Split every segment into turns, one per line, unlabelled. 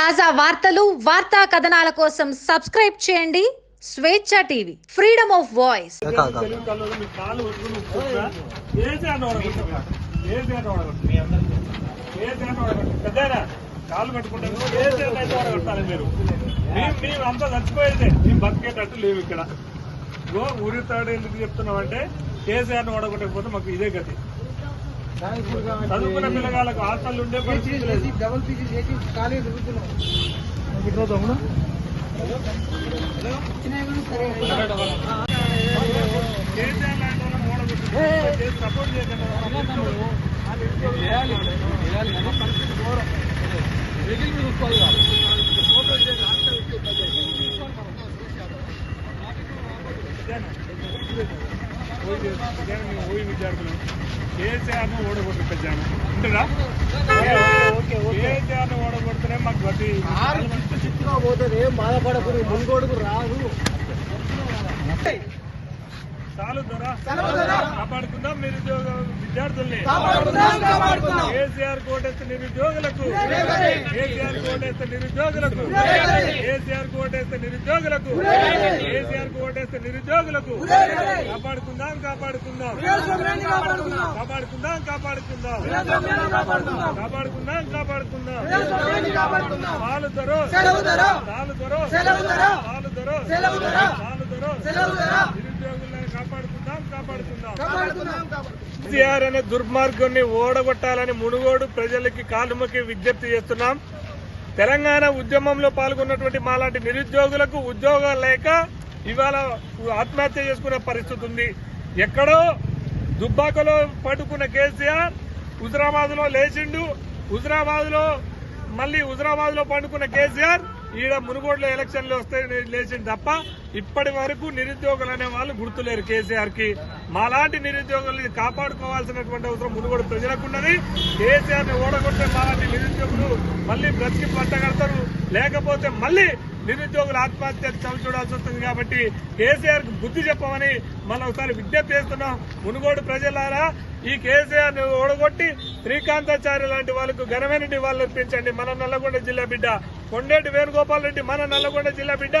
తాజా వార్తలు వార్తా కథనాల కోసం సబ్స్క్రైబ్ చేయండి. Swecha TV freedom of voice.
మీరు? మేము మేము అంతా చచ్చిపోయేదే. మేము బతికేటట్టు లేవు ఇక్కడ. ఇగో ఊరితాడు ఎందుకు చెప్తున్నాం అంటే కేసీఆర్ ఓడగొట్టకపోతే మాకు ఇదే గతి. చదువుకున్న పిల్లగాళ్ళకు హాస్టల్ ఉండే
డబుల్ పీజీ చేసి ఖాళీ తిరుగుతున్నాం
కేసీఆర్ లాంటి చేయకండి పరిస్థితి ఘోరం. ఓయి విద్యార్థులు కేసీఆర్ను ఓడగొట్టు పెద్దాను ఉంటుందా కేసీఆర్ను ఓడగొడితేనే మాకు గతి
చిట్టుగా పోతుంది బాధపడకూడదు ముంగోడుకు రాదు
చాలు దొరా కాపాడుకుందాం నిరుద్యోగ విద్యార్థుల్ని. కేసీఆర్ కోటెత్త నిరుద్యోగులకు కేసీఆర్ కోటెత్త నిరుద్యోగులకు కేసీఆర్ కోటెత్త నిరుద్యోగులకు కేసీఆర్ కోటెత్త నిరుద్యోగులకు కాపాడుకుందాం. కాపాడుకుందాం. కాపాడుకుందాం కాపాడుకుందాం. ధరో. ధరో. ధరో. ధరో. నిరుద్యోగులను కాపాడుకుందాం కాపాడుకుందాం. కేసీఆర్ అనే దుర్మార్గుని ఓడగొట్టాలని మునుగోడు ప్రజలకి కాలుమకి విజ్ఞప్తి చేస్తున్నాం. తెలంగాణ ఉద్యమంలో పాల్గొన్నటువంటి మాలాంటి నిరుద్యోగులకు ఉద్యోగాలు లేక ఇవాళ ఆత్మహత్య చేసుకునే పరిస్థితి ఉంది. ఎక్కడో దుబ్బాకలో పడుకున్న కేసీఆర్ హుజరాబాద్లో లేచిండు. హుజరాబాద్లో మళ్ళీ హుజరాబాద్లో పండుకున్న కేసీఆర్ ఈడ మునుగోడులో ఎలక్షన్లు వస్తే లేచిండు తప్ప ఇప్పటి వరకు నిరుద్యోగులు అనే వాళ్ళు గుర్తులేరు కేసీఆర్కి మాలాంటి నిరుద్యోగుల్ని కాపాడుకోవాల్సినటువంటి అవసరం మునుగోడు ప్రజలకు ఉన్నది కేసీఆర్ని ఓడగొట్టే మాలాంటి నిరుద్యోగులు మళ్ళీ బ్రతికి పట్టగడతారు లేకపోతే మళ్ళీ నిరుద్యోగులు ఆత్మహత్య చవి చూడాల్సి వస్తుంది కాబట్టి కేసీఆర్కు బుద్ధి చెప్పమని మనం ఒకసారి విజ్ఞప్తి చేస్తున్నాం. మునుగోడు ప్రజలారా ఈ కేసీఆర్ను ఓడగొట్టి శ్రీకాంతాచార్య లాంటి వాళ్ళకు ఘనమైన నివాళులు అర్పించండి మన నల్లగొండ జిల్లా బిడ్డ. కొండేటి వేణుగోపాల్ రెడ్డి మన నల్లగొండ జిల్లా బిడ్డ.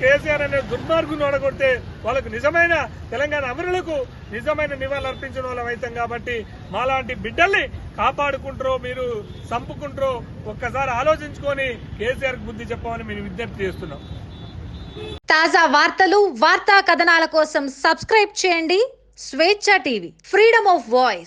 కేసీఆర్ అనే దుర్మార్గును ఓడగొడితే వాళ్ళకు నిజమైన తెలంగాణ అమరులకు నిజమైన నివాళులు అర్పించిన వాళ్ళం అవుతాం కాబట్టి మాలాంటి బిడ్డల్ని కాపాడుకుంటారో మీరు చంపుకుంటారో ఒక్కసారి ఆలోచించుకొని కేసీఆర్ బుద్ధి చెప్పమని మేము విజ్ఞప్తి చేస్తున్నాం.
తాజా వార్తలు వార్తా కథనాల కోసం సబ్స్క్రైబ్ చేయండి Swecha TV. Freedom of voice